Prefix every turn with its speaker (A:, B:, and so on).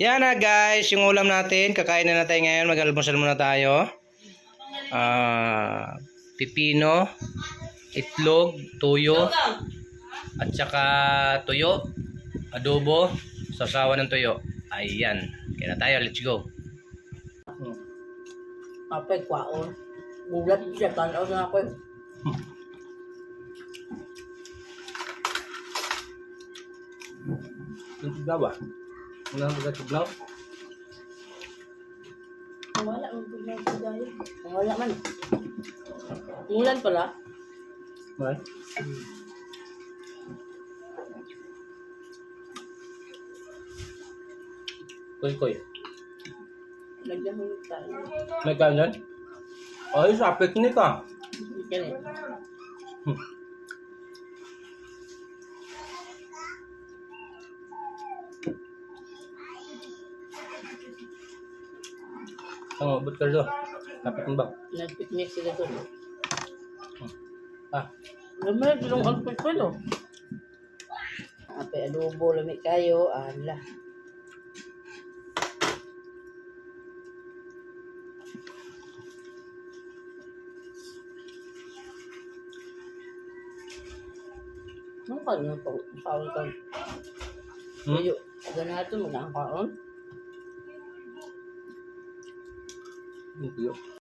A: Yan na guys, yung ulam natin. Kakain na natin ngayon. Mag-almusal muna tayo. Ah, pipino, itlog, tuyo, at saka tuyo, adobo, sasawa ng tuyo. Ayan. Kaya na tayo. Let's go.
B: Apay kwaon. Gulat siya, tanaw na ako.
A: Yung tuglaw ah. Wala nang mga tuglaw.
B: Wala, ang bigla ko dahil. Wala man. Mulan pala.
A: Wala. Koy, koy.
B: Nagdahulog tayo.
A: May kanan? Ay, sa picnic ah.
B: Ganun.
A: Ang abot ka rin. Kapit mo ba?
B: Nag-picnic sila doon.
A: Ah,
B: Lamay, bilong ang pagpalo. Apay adobo, lamig kayo. Ala. Ano ka nyo po? Paul ka.
A: Hmm?
B: Ayo, ganato 那
A: 不用。